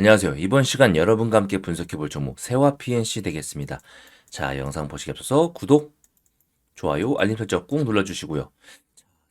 안녕하세요. 이번 시간 여러분과 함께 분석해 볼 종목 세화 PNC 되겠습니다. 자, 영상 보시기 앞서서 구독, 좋아요, 알림 설정 꾹 눌러주시고요.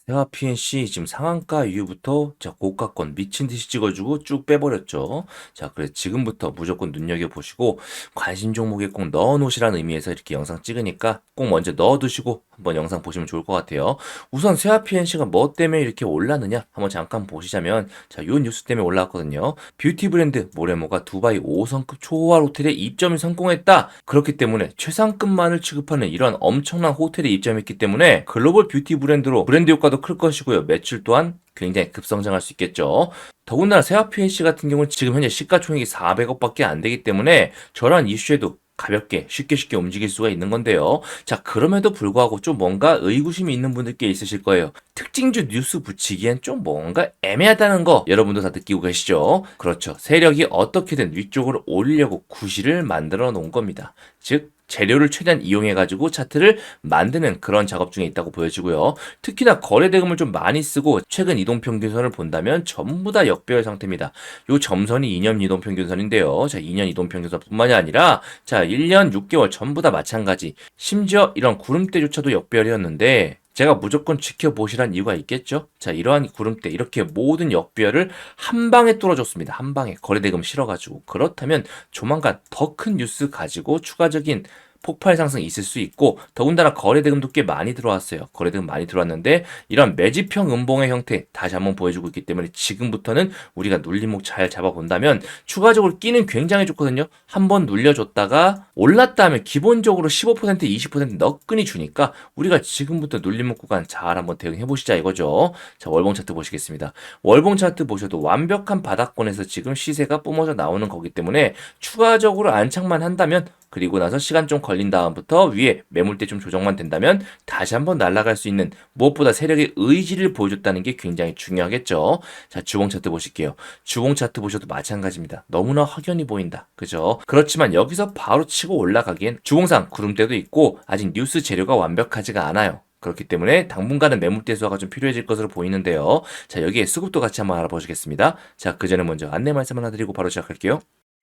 세화 PNC 지금 상한가 이후부터 자 고가권 미친 듯이 찍어주고 쭉 빼버렸죠. 자, 그래서 지금부터 무조건 눈여겨 보시고 관심 종목에 꼭 넣어놓으시라는 의미에서 이렇게 영상 찍으니까 꼭 먼저 넣어두시고 한번 영상 보시면 좋을 것 같아요. 우선 세화 PNC가 뭐 때문에 이렇게 올랐느냐 한번 잠깐 보시자면 자, 요 뉴스 때문에 올라왔거든요. 뷰티 브랜드 모레모가 두바이 5성급 초호화 호텔에 입점이 성공했다. 그렇기 때문에 최상급만을 취급하는 이런 엄청난 호텔에 입점했기 때문에 글로벌 뷰티 브랜드로 브랜드 효과도 클 것이고요. 매출 또한 굉장히 급성장할 수 있겠죠. 더군다나 세화 PNC 같은 경우는 지금 현재 시가총액이 400억밖에 안 되기 때문에 저런 이슈에도 가볍게 쉽게 쉽게 움직일 수가 있는 건데요. 자, 그럼에도 불구하고 좀 뭔가 의구심이 있는 분들께 있으실 거예요. 특징주 뉴스 붙이기엔 좀 뭔가 애매하다는 거 여러분도 다 느끼고 계시죠? 그렇죠. 세력이 어떻게든 위쪽으로 올리려고 구실을 만들어 놓은 겁니다. 즉, 재료를 최대한 이용해가지고 차트를 만드는 그런 작업 중에 있다고 보여지고요. 특히나 거래 대금을 좀 많이 쓰고 최근 이동 평균선을 본다면 전부 다 역배열 상태입니다. 요 점선이 2년 이동 평균선인데요. 자, 2년 이동 평균선뿐만이 아니라 자, 1년 6개월 전부 다 마찬가지. 심지어 이런 구름대조차도 역배열이었는데 제가 무조건 지켜보시란 이유가 있겠죠? 자, 이러한 구름대, 이렇게 모든 역배열을 한 방에 뚫어줬습니다. 한 방에. 거래대금 실어가지고. 그렇다면 조만간 더 큰 뉴스 가지고 추가적인 폭발 상승이 있을 수 있고 더군다나 거래 대금도 꽤 많이 들어왔어요. 거래 대금 많이 들어왔는데 이런 매집형 음봉의 형태 다시 한번 보여주고 있기 때문에 지금부터는 우리가 눌림목 잘 잡아본다면 추가적으로 끼는 굉장히 좋거든요. 한번 눌려줬다가 올랐다 하면 기본적으로 15% 20% 너끈히 주니까 우리가 지금부터 눌림목 구간 잘 한번 대응해 보시자 이거죠. 자 월봉 차트 보시겠습니다. 월봉 차트 보셔도 완벽한 바닥권에서 지금 시세가 뿜어져 나오는 거기 때문에 추가적으로 안착만 한다면 그리고 나서 시간 좀 걸린 다음부터 위에 매물대 좀 조정만 된다면 다시 한번 날아갈 수 있는 무엇보다 세력의 의지를 보여줬다는 게 굉장히 중요하겠죠. 자, 주봉 차트 보실게요. 주봉 차트 보셔도 마찬가지입니다. 너무나 확연히 보인다. 그죠? 그렇지만 여기서 바로 치고 올라가기엔 주봉상 구름대도 있고 아직 뉴스 재료가 완벽하지가 않아요. 그렇기 때문에 당분간은 매물대 수화가 좀 필요해질 것으로 보이는데요. 자, 여기에 수급도 같이 한번 알아보시겠습니다. 자, 그 전에 먼저 안내 말씀 하나 드리고 바로 시작할게요.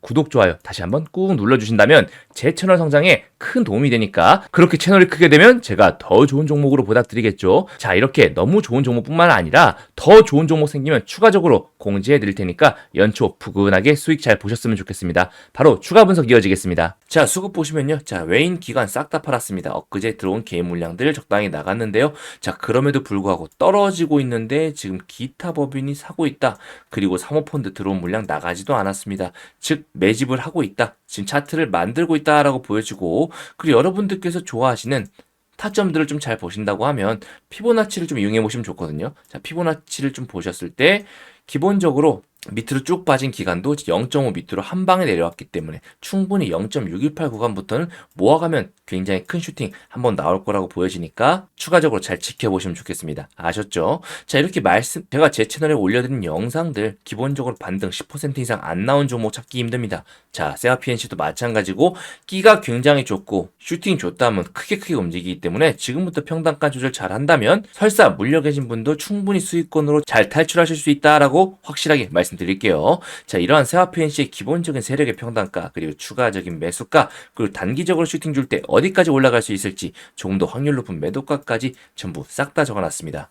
구독, 좋아요 다시 한번 꾹 눌러주신다면 제 채널 성장에 큰 도움이 되니까 그렇게 채널이 크게 되면 제가 더 좋은 종목으로 보답드리겠죠. 자 이렇게 너무 좋은 종목뿐만 아니라 더 좋은 종목 생기면 추가적으로 공지해 드릴 테니까 연초 푸근하게 수익 잘 보셨으면 좋겠습니다. 바로 추가 분석 이어지겠습니다. 자 수급 보시면요. 자 외인 기관 싹 다 팔았습니다. 엊그제 들어온 개인 물량들 적당히 나갔는데요. 자 그럼에도 불구하고 떨어지고 있는데 지금 기타 법인이 사고 있다. 그리고 사모펀드 들어온 물량 나가지도 않았습니다. 즉 매집을 하고 있다. 지금 차트를 만들고 있다라고 보여지고 그리고 여러분들께서 좋아하시는 타점들을 좀 잘 보신다고 하면 피보나치를 좀 이용해 보시면 좋거든요. 자, 피보나치를 좀 보셨을 때 기본적으로 밑으로 쭉 빠진 기간도 0.5 밑으로 한 방에 내려왔기 때문에 충분히 0.618 구간부터는 모아가면 굉장히 큰 슈팅 한번 나올 거라고 보여지니까 추가적으로 잘 지켜보시면 좋겠습니다. 아셨죠? 자 이렇게 말씀 제가 제 채널에 올려드린 영상들 기본적으로 반등 10% 이상 안 나온 종목 찾기 힘듭니다. 자 세아피엔시도 마찬가지고 끼가 굉장히 좋고 슈팅 좋다면 크게 크게 움직이기 때문에 지금부터 평단가 조절 잘 한다면 설사 물려 계신 분도 충분히 수익권으로 잘 탈출하실 수 있다라고 확실하게 말씀. 말씀드릴게요. 자, 이러한 세화PNC의 기본적인 세력의 평단가, 그리고 추가적인 매수가, 그리고 단기적으로 슈팅 줄 때 어디까지 올라갈 수 있을지 조금 더 확률 높은 매도가까지 전부 싹 다 적어놨습니다.